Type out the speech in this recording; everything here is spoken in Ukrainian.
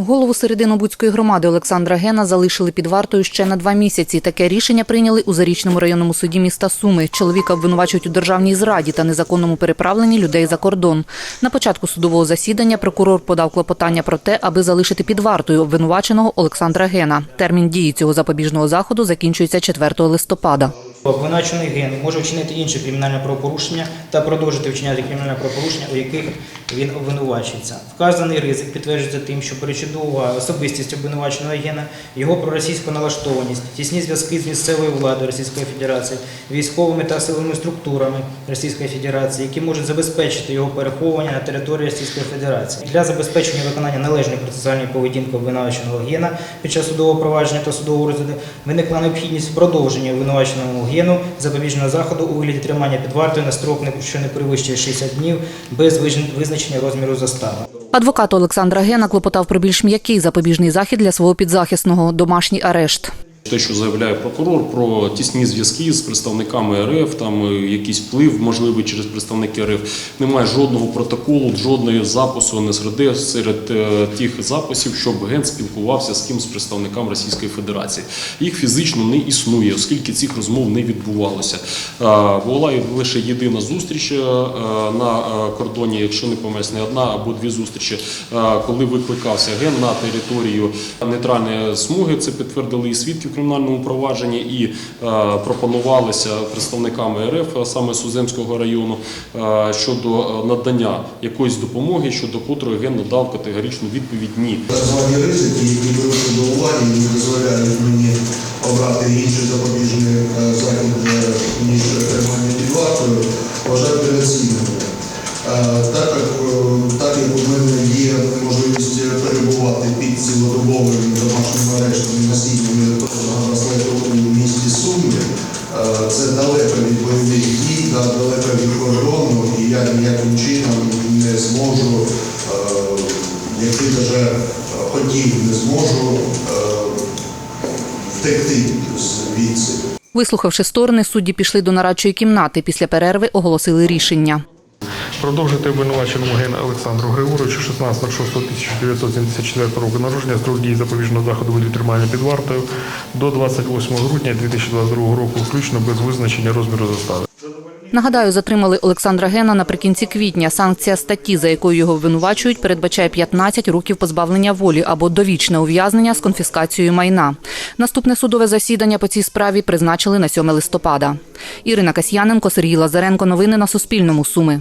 Голову Серединобудської громади Олександра Гена залишили під вартою ще на два місяці. Таке рішення прийняли у Зарічному районному суді міста Суми. Чоловіка обвинувачують у державній зраді та незаконному переправленні людей за кордон. На початку судового засідання прокурор подав клопотання про те, аби залишити під вартою обвинуваченого Олександра Гена. Термін дії цього запобіжного заходу закінчується 4 листопада. Обвинувачений ген може вчинити інше кримінальне правопорушення та продовжити вчиняти кримінальне правопорушення, у яких він обвинувачується. Вказаний ризик підтверджується тим, що перечудова особистість обвинуваченого гена, його проросійську налаштованість, тісні зв'язки з місцевою владою Російської Федерації, військовими та силовими структурами Російської Федерації, які можуть забезпечити його переховування на території Російської Федерації для забезпечення виконання належної процесуальної поведінки обвинуваченого гена під час судового провадження та судового розгляду виникла необхідність продовження обвинуваченого гену запобіжного заходу у вигляді тримання під вартою на строк, що не перевищує 60 днів, без визначення розміру застави. Адвокат Олександра Гена клопотав про більш м'який запобіжний захід для свого підзахисного домашній арешт. Те, що заявляє прокурор про тісні зв'язки з представниками РФ, там е, якийсь вплив можливий через представники РФ. Немає жодного протоколу, жодної запису НСРД серед е, тих записів, щоб ген спілкувався з ким з представниками Російської Федерації. Їх фізично не існує, оскільки цих розмов не відбувалося. Е, Була лише єдина зустріч на кордоні, якщо не помиляюсь, не одна або дві зустрічі, коли викликався ген на територію нейтральної смуги. Це підтвердили і свідки в кримінальному провадженні, і е, пропонувалися представниками РФ, саме Суземського району, е, щодо е, надання якоїсь допомоги, щодо котрої ген надав категоричну відповідь ні. Звані ризики, які беруть до уваги не дозволяють мені обрати інший запобіжний захід, ніж тримання під вартою, вважаю е, так як у мене бойових дій та далеко від кордону, і я ніяким чином не зможу е, який даже хотів, не зможу е, втекти звідси. Вислухавши сторони, судді пішли до нарадчої кімнати. Після перерви оголосили рішення. Продовжити обвинуваченому Ген Олександру Григоровичу 16.06.1974 року народження строк дії запобіжного заходу від тримання під вартою до 28 грудня 2022 року, включно без визначення розміру застави. Нагадаю, затримали Олександра Гена наприкінці квітня. Санкція статті, за якою його обвинувачують, передбачає 15 років позбавлення волі або довічне ув'язнення з конфіскацією майна. Наступне судове засідання по цій справі призначили на 7 листопада. Ірина Касьяненко, Сергій Лазаренко. Новини на Суспільному. Суми.